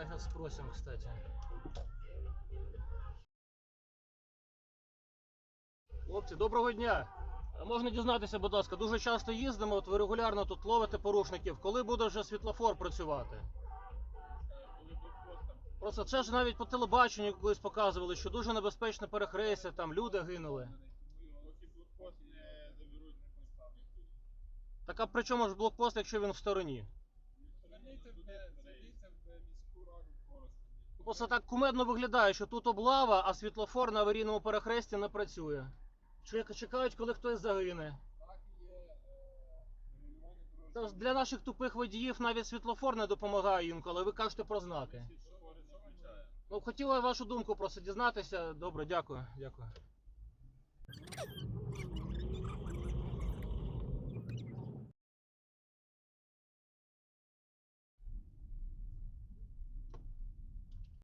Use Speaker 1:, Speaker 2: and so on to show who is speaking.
Speaker 1: Сейчас спросим, кстати. Хлопці, доброго дня. Можна дізнатися, будь ласка, дуже часто їздимо, от ви регулярно тут ловите порушників. Коли буде вже світлофор працювати? Просто це ж навіть по телебаченню колись показували, що дуже небезпечне перехрестя, там люди гинули. Так а при чому ж блокпост, якщо він в стороні? Просто так кумедно виглядає, що тут облава, а світлофор на аварійному перехресті не працює. Чек- Чекають, коли хтось загине.
Speaker 2: Е,
Speaker 1: Для наших тупих водіїв навіть світлофор не допомагає інколи, ви кажете про знаки. Ну, хотіла вашу думку просто дізнатися. Добре, дякую. Дякую.